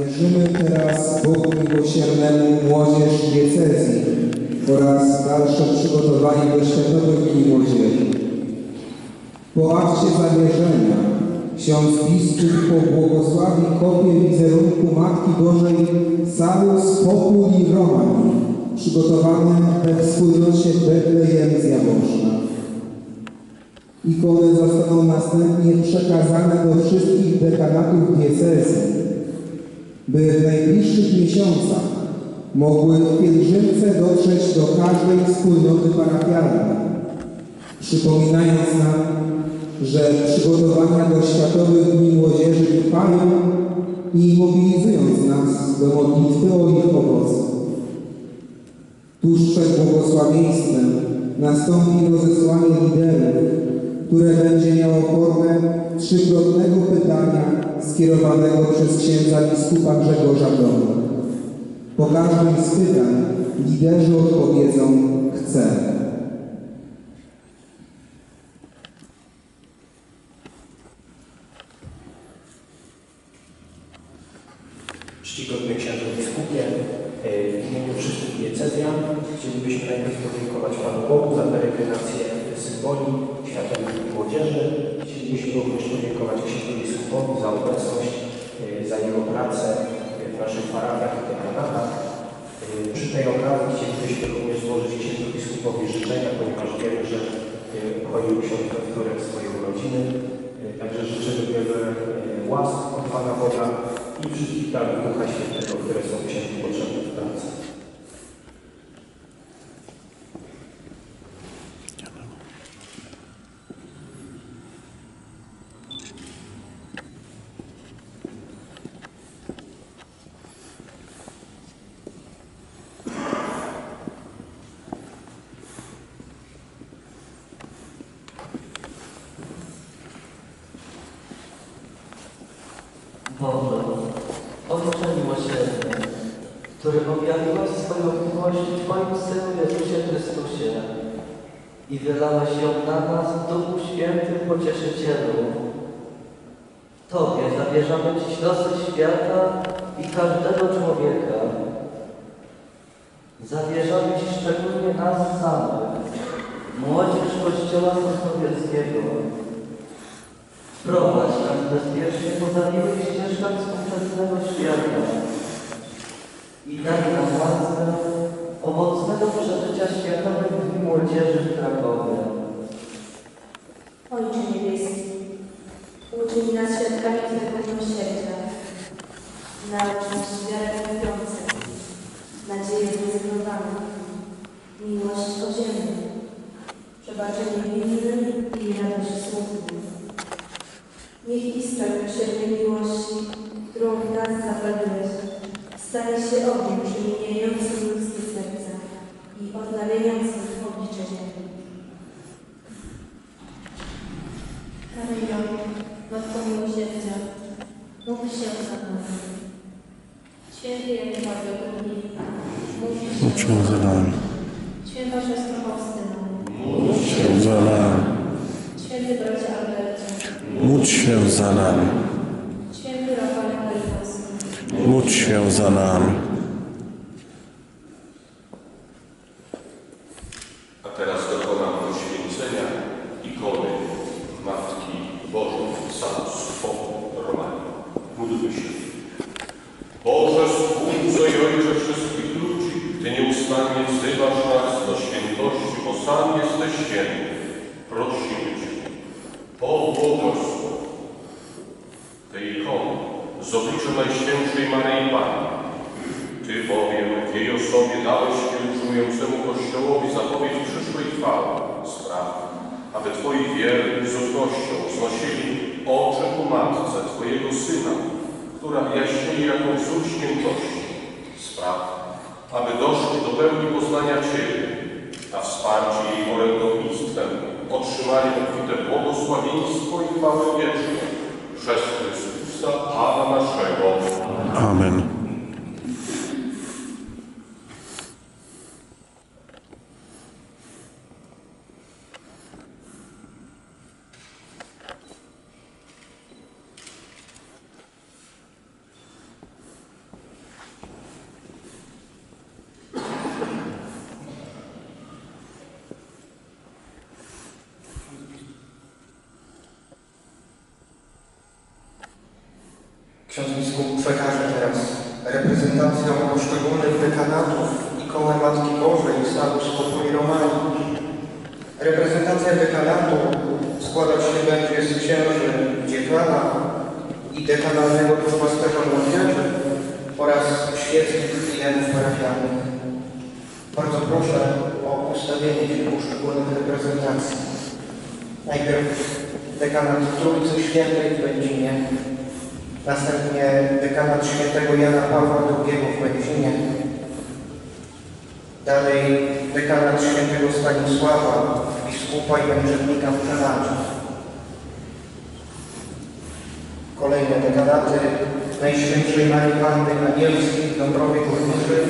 Wierzymy teraz Bogu Miłosiernemu młodzież diecezji oraz dalsze przygotowanie do Światowych Dni Młodzieży. Po akcie zawierzenia ksiądz biskup pobłogosławi kopię wizerunku Matki Bożej Salus Populi Romani przygotowane we wspólnocie Betlejem z Jaworzna. Ikony zostaną następnie przekazane do wszystkich dekanatów diecezji, by w najbliższych miesiącach mogły pielgrzymce dotrzeć do każdej wspólnoty parafialnej, przypominając nam, że przygotowania do Światowych Dni Młodzieży trwają i mobilizując nas do modlitwy o ich owoce. Tuż przed błogosławieństwem nastąpi rozesłanie liderów, które będzie miało formę trzykrotnego pytania skierowanego przez księdza biskupa Grzegorza Brona. Po każdym z pytań liderzy odpowiedzą chcę. Czcigodny księże biskupie, e, w imieniu wszystkich diecezjan chcielibyśmy najpierw podziękować Panu Bogu za peregrynację symboli Światowej Dni Chcielibyśmy również podziękować księdzu biskupowi za obecność, e, za jego pracę w naszych parafiach i dekanatach. E, Przy tej okazji chcielibyśmy również złożyć księdzu biskupowi życzenia, ponieważ wiemy, że e, obchodził ksiądz we wtorek swoje urodziny. E, Także życzymy wiele e, łask od Pana Boga i wszystkich darów Ducha Świętego, które są księdzu potrzebne w pracy. Boże, Ojcze miłosierny, który objawiłeś swoją miłość w Twoim Synu Jezusie Chrystusie i wylałeś ją na nas w Duchu Świętym Pocieszycielu. Tobie zawierzamy Dziś losy świata i każdego człowieka. Zawierzamy Ci szczególnie nas samych, młodzież Kościoła Sosnowieckiego. Prowadź bezpiecznie po zamiłych ścieżkach współczesnego świata i daj nam łaskę owocnego przeżycia Światowych Dni Młodzieży w Krakowie. Ojcze Niebieski, uczyń nas świadkami Niech iskra miłosiernej miłości, którą w nas zapaliłeś, stanie się ogniem przemieniającym ludzkie serca i odnawiającym oblicze ziemi. Maryjo, Matko Miłosierdzia, módl się za nami. Święty Jan Paweł II, módl się za nami. Święta Siostro Faustyna, Módl się za nami. Święty Bracia Albercie, Módl się za nami. Módl się za nami. A teraz dokonam poświęcenia ikony Matki Bożej Populi Romani. Módlmy się. Boże, Stwórco i Ojcze wszystkich ludzi, Ty nieustannie wzywasz nas do świętości, bo sam jesteś święty. Prosimy Cię, pobłogosław tej ikony z obliczem Najświętszej Maryi Panny, ty bowiem w jej osobie dałeś pielgrzymującemu Kościołowi zapowiedź przyszłej chwały. Spraw, aby Twoi wierni z ufnością znosili oczy ku Matce Twojego Syna, która jaśnieje jako wzór świętości. Spraw, aby doszli do pełni poznania Ciebie, a wsparcie jej orędownictwem otrzymali obfite błogosławieństwo i chwałę wieczną przez Amen. Ksiądz biskup przekaże teraz reprezentacją poszczególnych dekanatów ikonę Matki Bożej i status Spokój Romanii. Reprezentacja dekanatu składać się będzie z księży dziekana i dekanalnego duszpasterza młodzieży oraz świeckich klientów parafialnych. Bardzo proszę o ustawienie się poszczególnych reprezentacji. Najpierw dekanat Trójcy Świętej w Będzinie, następnie dekanat świętego Jana Pawła II w Będzinie, dalej dekanat świętego Stanisława, biskupa i męczennika w Przeladzie. Kolejne dekanaty. Najświętszej Marii Panny Anielskiej w Dąbrowie Górniczej,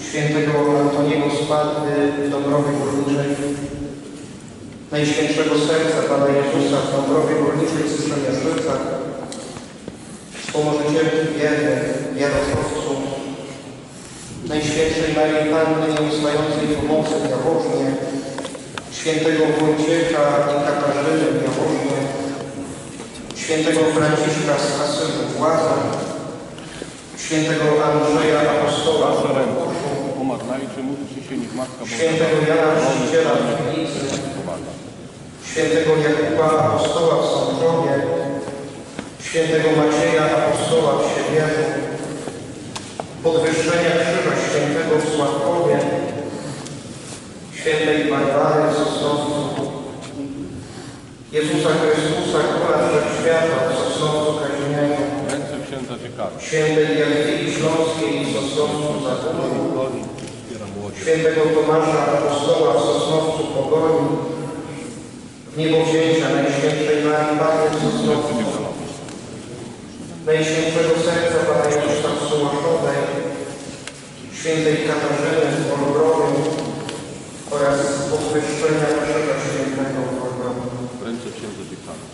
świętego Antoniego Spadły w Dąbrowie Górniczej, Najświętszego Serca Pana Jezusa w Dąbrowie Górniczej w Przemieszczycach, Wspomożycielki Wierny Jarosławcu, Najświętszej Marii Panny Nieustającej Pomocy w Jaworznie, Świętego Wojciecha i Katarzyny w Jaworznie, Świętego Franciszka z Łazach, Świętego Andrzeja Apostoła w Świętego Jana Chrzciciela w Świętego Jakuba Apostoła w Sączowie, Świętego Macieja Apostoła w Siewierzu, Podwyższenia Krzyża Świętego w Sławkowie, Świętej Barbary w Sosnowcu, Jezusa Chrystusa, Króla Wszechświata w Sosnowcu Kazimierzu. Świętej Jadwigi Śląskiej w Sosnowcu Zagórzu, Świętego Tomasza Apostoła w Sosnowcu Pogoni, niebowzięcia Najświętszej Marii Panny Sosnowcu, Najświętszego Serca Pana Jezusa w Sołaszowej, Świętej Katarzyny w Wolbrowym oraz podwyższenia Krzyża Świętego Wolbrowym. Ręce księdza dziekana.